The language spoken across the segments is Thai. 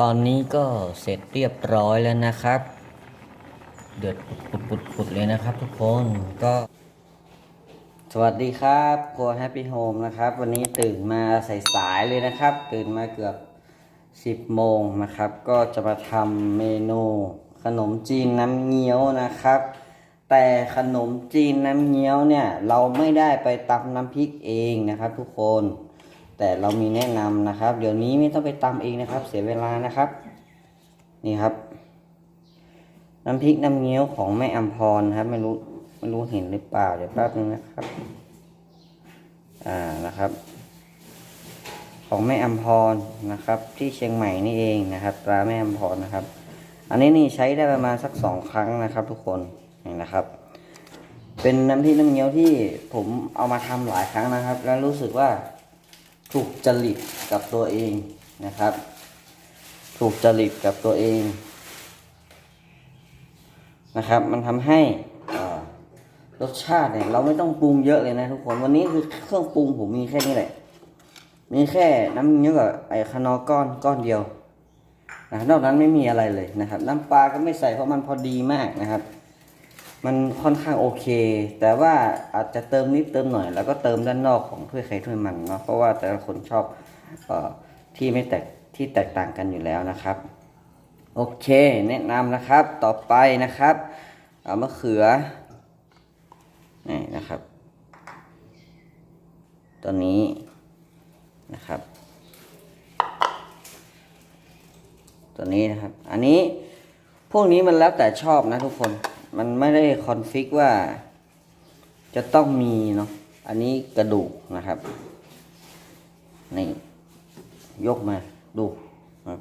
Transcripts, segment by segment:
ตอนนี้ก็เสร็จเรียบร้อยแล้วนะครับ เดือดปุดๆเลยนะครับทุกคนก็ สวัสดีครับครัวแฮปปี้โฮมนะครับ วันนี้ตื่นมาสายๆเลยนะครับ ตื่นมาเกือบ 10 โมงนะครับ ก็จะมาทำเมนูขนมจีนน้ำเงี้ยวนะครับ แต่ขนมจีนน้ำเงี้ยวเนี่ย เราไม่ได้ไปตำน้ำพริกเองนะครับทุกคน แต่เรามีแนะนำนะครับ เดี๋ยวนี้ไม่ต้องไปตำเองนะครับ เสียเวลานะครับ นี่ครับ น้ำพริกน้ำเงี้ยวของแม่อัมพรนะครับ ไม่รู้ไม่รู้เห็นหรือเปล่าเดี๋ยวแป๊บนึงนะครับ อ่านะครับ ของแม่อัมพรนะครับ ที่เชียงใหม่นี่เองนะครับตราแม่อัมพรนะครับ อันนี้นี่ใช้ได้ประมาณสักสองครั้งนะครับ ทุกคนนี่นะครับเป็นน้ำพริกน้ำเงี้ยวที่ผมเอามาทำหลายครั้งนะครับ แล้วรู้สึกว่า ถูกจริตกับตัวเองนะครับ ถูกจริตกับตัวเองนะครับ มันทำให้รสชาติเนี่ยเราไม่ต้องปรุงเยอะเลยนะทุกคนวันนี้คือเครื่องปรุงผมมีแค่นี้แหละ มีแค่น้ำเงี้ยวกับไอ้ขนอก้อนก้อนเดียวนะนอกนั้นไม่มีอะไรเลยนะครับ น้ำปลาก็ไม่ใส่เพราะมันพอดีมากนะครับ มันค่อนข้างโอเค แต่ว่าอาจจะเติมนิดเติมหน่อย แล้วก็เติมด้านนอกของถ้วยไข่ถ้วยมันเนาะเพราะว่าแต่ละคนชอบออที่ไม่แตกที่แตกต่างกันอยู่แล้วนะครับโอเค แนะนำนะครับต่อไปนะครับเอามะเขือนี่นะครับตัวนี้นะครับตัวนี้นะครับ อันนี้พวกนี้มันแล้วแต่ชอบนะทุกคน มันไม่ได้คอนฟิกว่า จะต้องมีเนาะอันนี้กระดูกนะครับนี่ยกมาดูครับ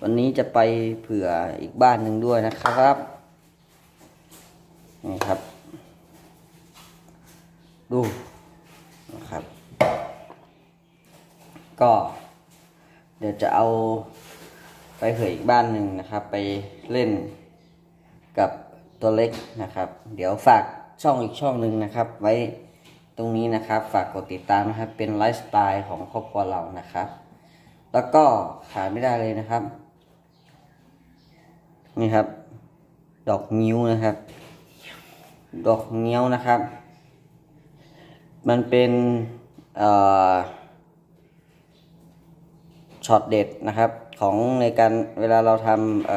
วันนี้จะไปเผื่ออีกบ้านหนึ่งด้วยนะครับนี่ครับ ดูนะครับ ก็ เดี๋ยวจะเอาไปเผื่ออีกบ้านหนึ่งนะครับ ไปเล่นกับ ตัวเล็กนะครับ เดี๋ยวฝากช่องอีกช่องหนึ่งนะครับ ไว้ตรงนี้นะครับ ฝากกดติดตามนะครับ เป็นไลฟ์สไตล์ของครอบครัวเรานะครับ แล้วก็ขาดไม่ได้เลยนะครับ นี่ครับ ดอกนิ้วนะครับ ดอกเงี้ยวนะครับ มันเป็นอ่อช็อตเด็ดนะครับ ของในการเวลาเราท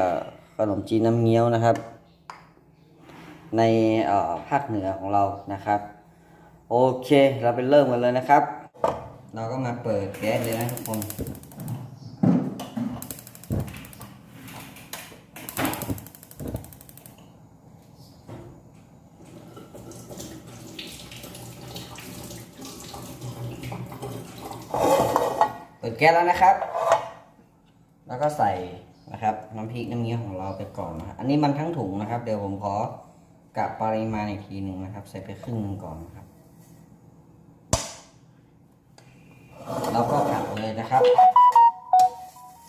ำขนมจีนน้ำเงี้ยวนะครับ ในภาคเหนือของเรานะครับ โอเค เราไปเริ่มกันเลยนะครับ เราก็มาเปิดแก๊สเลยนะทุกคนเปิดแก๊สแล้วนะครับ แล้วก็ใส่นะครับน้ำพริกน้ำเงี้ยของเราไปก่อนนะอันนี้มันทั้งถุงนะครับ เดี๋ยวผมขอ กะปริมาณอีกทีหนึ่งนะครับ ใส่ไปครึ่งหนึงก่อนนะครับ แล้วก็ผัดเลยนะครับ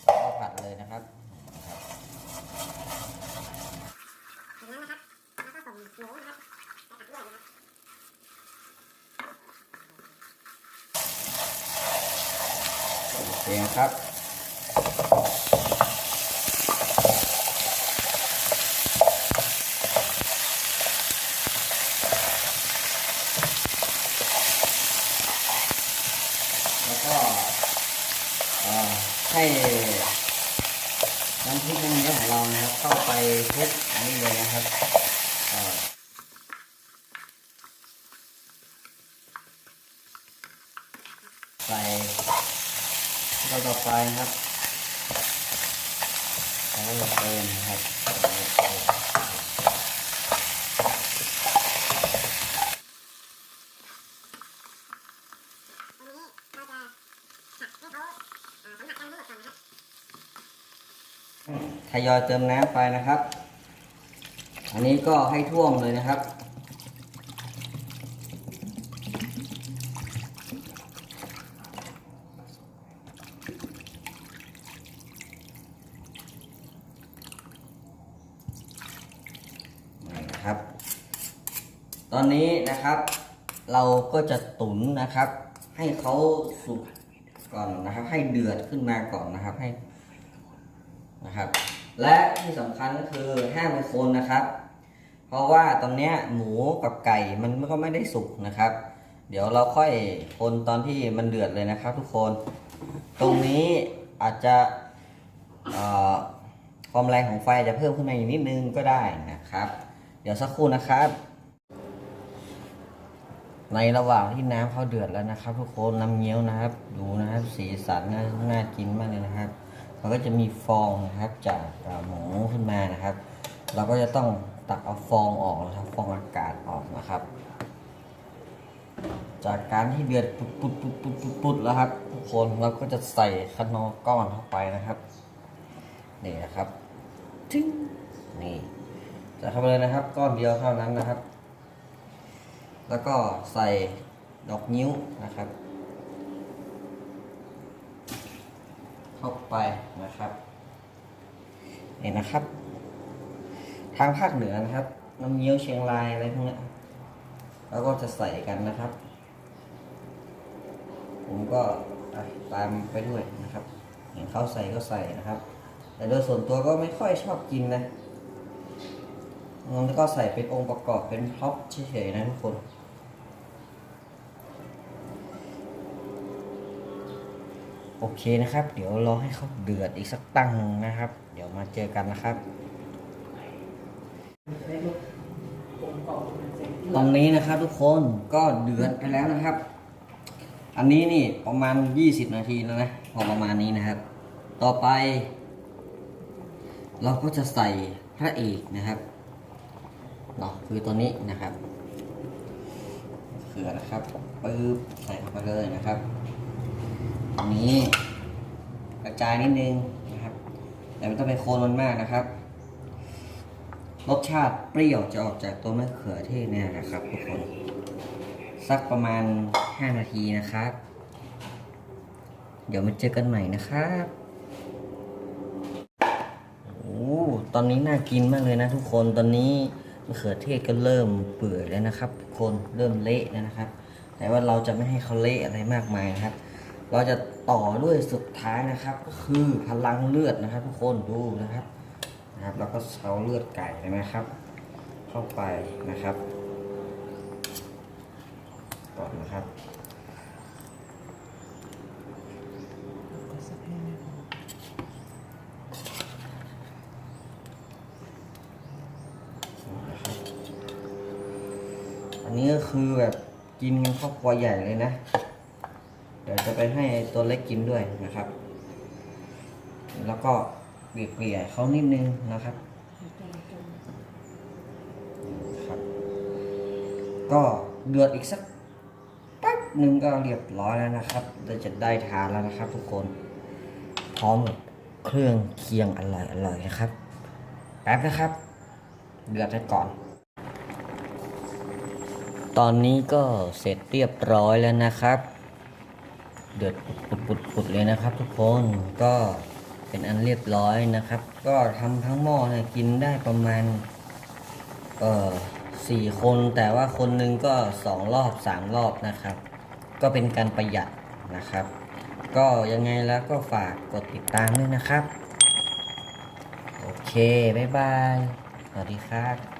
แล้วก็ผัดเลยนะครับโอเคครับ แล้วก็เอ่อ ให้น้ำพริกน้ำเงี้ยของเรานะครับ เข้าไปคลุกอันนี้เลยนะครับใส่ก็ต่อไปนะครับแล้วก็เติมนะครับ ทยอยเติมน้ำไปนะครับ อันนี้ก็ให้ท่วมเลยนะครับนี่นะครับ ตอนนี้นะครับ เราก็จะตุ๋นนะครับ ให้เขาสุก ก่อนนะครับ ให้เดือดขึ้นมาก่อนนะครับให้นะครับ และที่สำคัญก็คือห้ามไปคนนะครับ เพราะว่าตอนนี้หมูกับไก่มันก็ไม่ได้สุกนะครับ เดี๋ยวเราค่อยคนตอนที่มันเดือดเลยนะครับ ทุกคน ตรงนี้อาจจะความแรงของไฟจะเพิ่มขึ้นมาอีกนิดนึงก็ได้นะครับ เดี๋ยวสักครู่นะครับ ในระหว่างที่น้ำเขาเดือดแล้วนะครับ ทุกคนน้ำเงี้ยวนะครับ ดูนะครับสีสันน่าน่ากินมากเลยนะครับมันก็จะมีฟองนะครับจากหมูขึ้นมานะครับ เราก็จะต้องตักเอาฟองออกนะครับ ฟองอากาศออกนะครับ จากการที่เดือดปุดปุดปุดปุดปุดแล้วครับทุกคนเราก็จะใส่ขนอก้อนเข้าไปนะครับนี่นะครับทิ้งนี่ใส่เข้าไปเลยนะครับ ก้อนเดียวเท่านั้นนะครับ แล้วก็ใส่ดอกนิ้วนะครับ เข้าไปนะครับนี่นะครับ ทางภาคเหนือนะครับ น้ำเงี้ยวเชียงรายอะไรพวกนี้แล้วก็จะใส่กันนะครับ ผมก็ตามไปด้วยนะครับเห็นเขาใส่ก็ใส่นะครับ แต่โดยส่วนตัวก็ไม่ค่อยชอบกินนะแล้วก็ใส่เป็นองค์ประกอบเป็นท็อปเฉยๆนะทุกคน โอเคนะครับ เดี๋ยวรอให้เขาเดือดอีกสักตั้งหนึ่งนะครับ เดี๋ยวมาเจอกันนะครับ ตรงนี้นะครับทุกคนก็เดือดไปแล้วนะครับ อันนี้นี่ประมาณ 20 นาทีแล้วนะพอประมาณนี้นะครับ ต่อไป เราก็จะใส่พระเอกนะครับเนาะคือตัวนี้นะครับเขือนะครับปึ๊บใส่เข้าไปเลยนะครับ ตรงนี้กระจายนิดนึงนะครับ แต่ไม่ต้องไปโคนมันมากนะครับ รสชาติเปรี้ยวจะออกจากตัวมะเขือเทศเนี่ยนะครับทุกคน สักประมาณ 5 นาทีนะครับ เดี๋ยวมาเจอกันใหม่นะครับโอ้ตอนนี้น่ากินมากเลยนะทุกคน ตอนนี้มะเขือเทศก็เริ่มเปื่อยแล้วนะครับ ทุกคน เริ่มเละแล้วนะครับ แต่ว่าเราจะไม่ให้เขาเละอะไรมากมายนะครับ เราจะต่อด้วยสุดท้ายนะครับก็คือพลังเลือดนะครับทุกคนดูนะครับนะครับ แล้วก็เอาเลือดไก่นะครับ เข้าไปนะครับก่อนนะครับอันนี้ก็คือแบบกินกันครอบครัวใหญ่เลยนะ จะไปให้ตัวเล็กกินด้วยนะครับ แล้วก็เกลี่ยๆเขานิดนึงนะครับครับ ก็เดือดอีกสักแป๊บหนึ่งก็เรียบร้อยแล้วนะครับเราจะได้ทานแล้วนะครับ ทุกคนพร้อมกับเครื่องเคียงอร่อยๆนะครับ แป๊บนะครับ เดือดไปก่อน ตอนนี้ก็เสร็จเรียบร้อยแล้วนะครับ เดือดปุดๆเลยนะครับ ทุกคนก็เป็นอันเรียบร้อยนะครับ ก็ทำทั้งหม้อเนี่ยกินได้ประมาณเอ่อสี่คนแต่ว่าคนนึงก็สองรอบสามรอบนะครับ ก็เป็นการประหยัดนะครับ ก็ยังไงแล้วก็ฝากกดติดตามด้วยนะครับ โอเค บ๊ายบาย สวัสดีครับ